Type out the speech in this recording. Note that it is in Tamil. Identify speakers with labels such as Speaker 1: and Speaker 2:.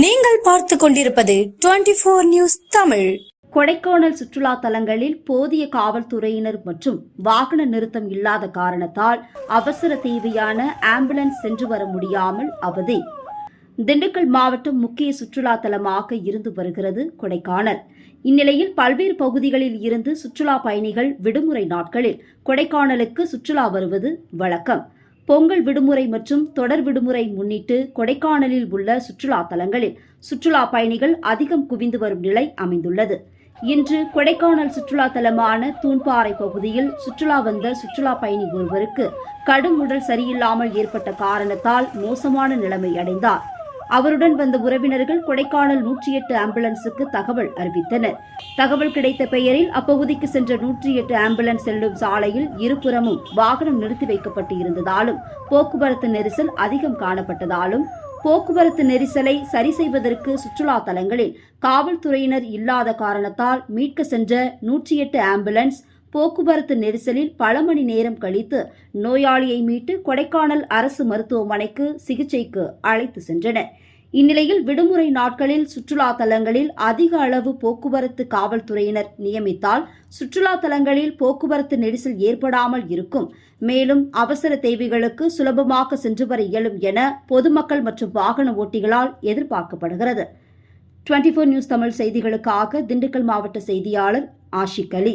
Speaker 1: நீங்கள் பார்த்து கொண்டிருப்பது twenty four news Tamil.
Speaker 2: Kodaikanal சுற்றுலா தலங்களில் போதிய காவல்துறையினர் மற்றும் வாகன நிறுத்தம் இல்லாத காரணத்தால் அவசர தேவையான ஆம்புலன்ஸ் சென்று வர முடியாமல் அவதி. திண்டுக்கல் மாவட்டம் முக்கிய சுற்றுலா தலமாக இருந்து வருகிறது கொடைக்கானல். இந்நிலையில் பல்வேறு பகுதிகளில் இருந்து சுற்றுலா பயணிகள் விடுமுறை நாட்களில் கொடைக்கானலுக்கு சுற்றுலா வருவது வழக்கம். பொங்கல் விடுமுறை மற்றும் தொடர் விடுமுறை முன்னிட்டு கொடைக்கானலில் உள்ள சுற்றுலா தலங்களில் சுற்றுலா பயணிகள் அதிகம் குவிந்து வரும் நிலை அமைந்துள்ளது. இன்று கொடைக்கானல் சுற்றுலா தலமான தூண்பாறை பகுதியில் சுற்றுலா வந்த சுற்றுலா பயணி ஒருவருக்கு கடும் உடல் சரியில்லாமல் ஏற்பட்ட காரணத்தால் மோசமான நிலைமை அடைந்தார். அவருடன் வந்த உறவினர்கள் கொடைக்கானல் நூற்றி எட்டு ஆம்புலன்ஸுக்கு தகவல் அறிவித்தனர். தகவல் கிடைத்த பெயரில் அப்பகுதிக்கு சென்ற நூற்றி எட்டு ஆம்புலன்ஸ் செல்லும் சாலையில் இருபுறமும் வாகனம் நிறுத்தி வைக்கப்பட்டு இருந்ததாலும் போக்குவரத்து நெரிசல் அதிகம் காணப்பட்டதாலும் போக்குவரத்து நெரிசலை சரி செய்வதற்கு சுற்றுலா தலங்களில் காவல்துறையினர் இல்லாத காரணத்தால் மீட்க சென்ற நூற்றி எட்டு ஆம்புலன்ஸ் போக்குவரத்து நெரிசலில் பல மணி நேரம் கழித்து நோயாளியை மீட்டு கொடைக்கானல் அரசு மருத்துவமனைக்கு சிகிச்சைக்கு அழைத்து சென்றனர். இந்நிலையில் விடுமுறை நாட்களில் சுற்றுலா தலங்களில் அதிக அளவு போக்குவரத்து காவல்துறையினர் நியமித்தால் சுற்றுலா தலங்களில் போக்குவரத்து நெரிசல் ஏற்படாமல் இருக்கும். மேலும் அவசர தேவைகளுக்கு சுலபமாக சென்று வர இயலும் என பொதுமக்கள் மற்றும் வாகன ஓட்டிகளால் எதிர்பார்க்கப்படுகிறது. டுவெண்டி நியூஸ் தமிழ் செய்திகளுக்காக திண்டுக்கல் மாவட்ட செய்தியாளர் ஆஷிக் அலி.